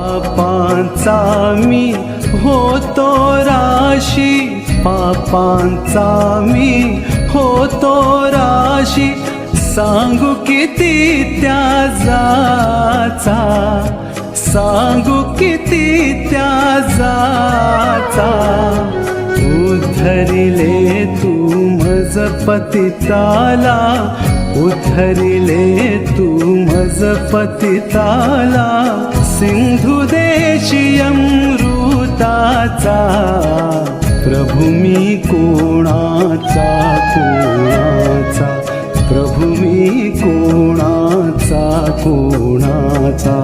पापांचा मी होतो राशी. पापांचा मी होतो राशी. सांगू किती त्याचा सांगू किती त्याचा उधरिले तू मज पतिताला उधरिले तू मज पतिताला सिंधू कोणाचा प्रभू मी कोणाचा कोणाचा? प्रभू मी कोणाचा कोणाचा?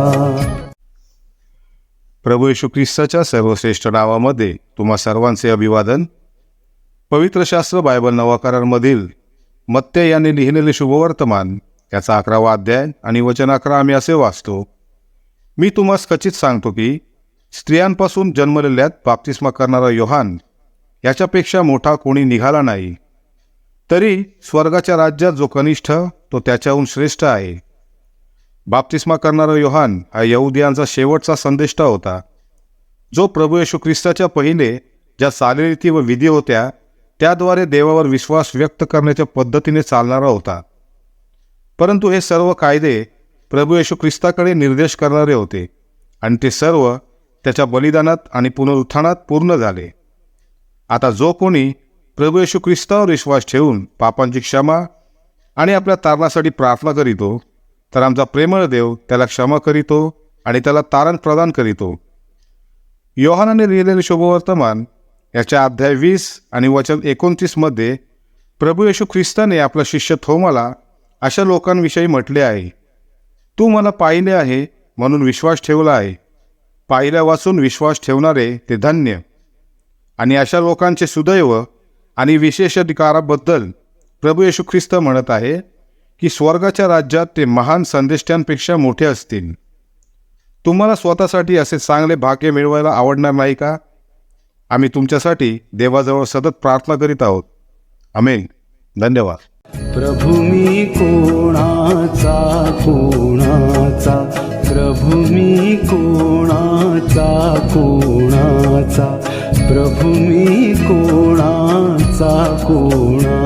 प्रभू येशू ख्रिस्ताच्या सर्वश्रेष्ठ नावामध्ये तुम्हा सर्वांचे अभिवादन. पवित्र शास्त्र बायबल नवाकारांमधील मत्ते यांनी लिहिलेले शुभवर्तमान याचा अकरावा अध्याय आणि वचन अकरा आम्ही असे वाचतो. मी तुम्हास खचित सांगतो की स्त्रियांपासून जन्मलेल्यात बाप्तिस्मा करणारा योहान याच्यापेक्षा मोठा कोणी निघाला नाही. तरी स्वर्गाच्या राज्यात जो कनिष्ठ तो त्याच्याहून श्रेष्ठ आहे. बाप्तिस्मा करणारा योहान हा यहुदियांचा शेवटचा संदेष्टा होता. जो प्रभू येशू ख्रिस्ताच्या पहिले ज्या चालीरीती व विधी होत्या त्याद्वारे देवावर विश्वास व्यक्त करण्याच्या पद्धतीने चालणारा होता. परंतु हे सर्व कायदे प्रभू येशू ख्रिस्ताकडे निर्देश करणारे होते. आणि ते सर्व त्याच्या बलिदानात आणि पुनरुत्थानात पूर्ण झाले. आता जो कोणी प्रभू येशू ख्रिस्तावर विश्वास ठेवून पापांची क्षमा आणि आपल्या तारणासाठी प्रार्थना करीतो तर आमचा प्रेमळ देव त्याला क्षमा करीतो आणि त्याला तारण प्रदान करीतो. योहानाने लिहिलेले शुभवर्तमान याच्या अध्याय वीस आणि वचन एकोणतीसमध्ये प्रभू येशू ख्रिस्ताने आपला शिष्य थोमाला अशा लोकांविषयी म्हटले आहे तू मला पाहिले आहे म्हणून विश्वास ठेवला आहे. पाहिल्यापासून विश्वास ठेवणारे ते धन्य. आणि अशा लोकांचे सुदैव आणि विशेषाधिकाराबद्दल प्रभू येशू ख्रिस्त म्हणत आहे की स्वर्गाच्या राज्यात ते महान संदेष्ट्यांपेक्षा मोठे असतील. तुम्हाला स्वतःसाठी असे चांगले भाग्य मिळवायला आवडणार नाही का? आम्ही तुमच्यासाठी देवाजवळ सतत प्रार्थना करीत आहोत. अमेन धन्यवाद. प्रभू मी कोणाचा कोणाचा? प्रभू मी कोणाचा कोणाचा? प्रभू मी कोणाचा? कोणा